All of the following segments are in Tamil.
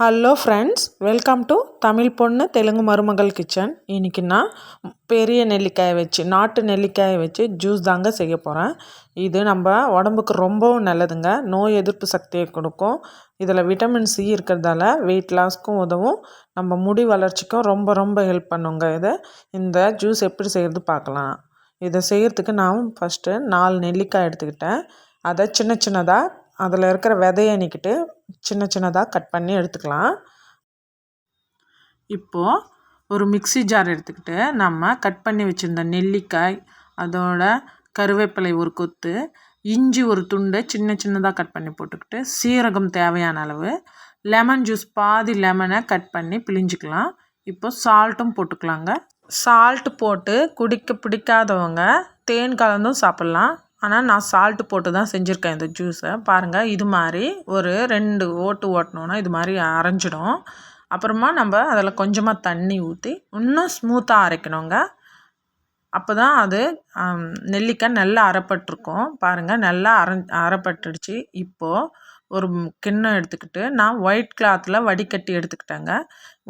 Hello friends welcome to Tamil பொண்ணு தெலுங்கு மருமகள் கிச்சன் இன்றைக்கி நான் பெரிய நெல்லிக்காயை வச்சு நாட்டு நெல்லிக்காயை வச்சு ஜூஸ் தாங்க செய்ய போகிறேன் இது நம்ம உடம்புக்கு ரொம்பவும் நல்லதுங்க. நோய் எதிர்ப்பு சக்தியை கொடுக்கும். இதில் விட்டமின் சி இருக்கிறதால வெயிட் லாஸ்க்கும் உதவும். நம்ம முடி வளர்ச்சிக்கும் ரொம்ப ரொம்ப ஹெல்ப் பண்ணுங்க. இதை இந்த ஜூஸ் எப்படி செய்கிறது பார்க்கலாம். இதை செய்கிறதுக்கு நான் ஃபஸ்ட்டு நாலு நெல்லிக்காய் எடுத்துக்கிட்டேன். அதை சின்ன சின்னதாக அதில் இருக்கிற விதையை நீக்கிட்டு சின்ன சின்னதாக கட் பண்ணி எடுத்துக்கலாம். இப்போது ஒரு மிக்சி ஜார் எடுத்துக்கிட்டு நம்ம கட் பண்ணி வச்சுருந்த நெல்லிக்காய் அதோட கருவேப்பிலை ஒரு கொத்து இஞ்சி ஒரு துண்டு சின்ன சின்னதாக கட் பண்ணி போட்டுக்கிட்டு சீரகம் தேவையான அளவு லெமன் ஜூஸ் பாதி லெமனை கட் பண்ணி பிழிஞ்சிக்கலாம். இப்போ சால்ட்டும் போட்டுக்கலாங்க. சால்ட்டு போட்டு குடிக்க பிடிக்காதவங்க தேன் கலந்தும் சாப்பிட்லாம். ஆனால் நான் சால்ட்டு போட்டு தான் செஞ்சுருக்கேன் இந்த ஜூஸை பாருங்கள் இது மாதிரி ஒரு ரெண்டு ஓட்டு ஓட்டினோன்னா இது மாதிரி அரைஞ்சிடும். அப்புறமா நம்ம அதில் கொஞ்சமாக தண்ணி ஊற்றி இன்னும் ஸ்மூத்தாக அரைக்கணுங்க. அப்போ தான் அது நெல்லிக்காய் நல்லா அரைப்பட்டிருக்கும். பாருங்கள் நல்லா அரை அரைப்பட்டுடுச்சு. இப்போது ஒரு கிண்ணம் எடுத்துக்கிட்டு நான் ஒயிட் கிளாத்தில் வடிகட்டி எடுத்துக்கிட்டேங்க.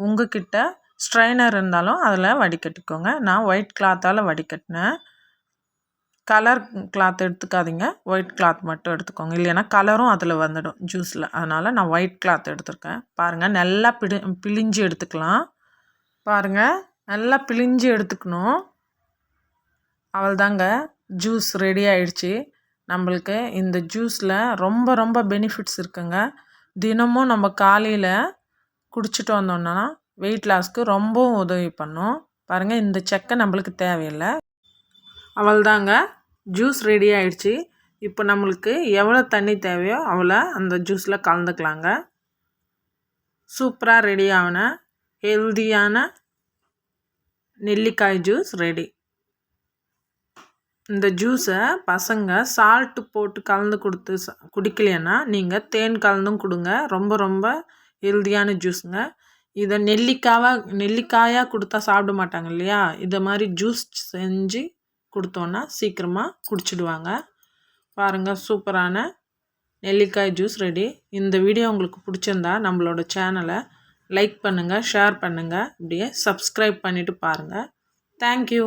உங்ககிட்ட ஸ்ட்ரைனர் இருந்தாலும் அதில் வடிகட்டிக்கோங்க. நான் ஒயிட் கிளாத்தால் வடிகட்டினேன். கலர் கிளாத் எடுத்துக்காதீங்க. ஒயிட் கிளாத் மட்டும் எடுத்துக்கோங்க. இல்லைன்னா கலரும் அதில் வந்துடும் ஜூஸில் அதனால் நான் ஒயிட் கிளாத் எடுத்திருக்கேன். பாருங்கள் நல்லா பிடி பிழிஞ்சு எடுத்துக்கலாம். பாருங்கள் நல்லா பிழிஞ்சு எடுத்துக்கணும். அவள்தாங்க ஜூஸ் ரெடி ஆயிடுச்சு. நம்மளுக்கு இந்த ஜூஸில் ரொம்ப ரொம்ப பெனிஃபிட்ஸ் இருக்குங்க. தினமும் நம்ம காலையில் குடிச்சிட்டு வந்தோம்னா வெயிட் லாஸ்க்கு ரொம்பவும் உதவி பண்ணும். பாருங்கள் இந்த செக்கை நம்மளுக்கு தேவையில்லை. அவள்தாங்க. ஜூஸ் ரெடி ஆயிடுச்சு. இப்போ நம்மளுக்கு எவ்வளோ தண்ணி தேவையோ அவ்வளோ அந்த ஜூஸில் கலந்துக்கலாங்க. சூப்பராக ரெடி ஆகின ஹெல்தியான நெல்லிக்காய் ஜூஸ் ரெடி இந்த ஜூஸை பசங்க சால்ட்டு போட்டு கலந்து கொடுத்து குடிக்கலைன்னா நீங்கள் தேன் கலந்தும் கொடுங்க. ரொம்ப ரொம்ப ஹெல்தியான ஜூஸுங்க இதை நெல்லிக்காவாக நெல்லிக்காயாக கொடுத்தா சாப்பிட மாட்டாங்க இல்லையா? இதை மாதிரி ஜூஸ் செஞ்சு கொடுத்தோன்னா சீக்கிரமாக குடிச்சிடுவாங்க. பாருங்கள் சூப்பரான நெல்லிக்காய் ஜூஸ் ரெடி இந்த வீடியோ உங்களுக்கு பிடிச்சிருந்தா நம்மளோட சேனலை லைக் பண்ணுங்கள் ஷேர் பண்ணுங்கள் இப்படியே சப்ஸ்கிரைப் பண்ணிவிட்டு பாருங்கள் தேங்க்யூ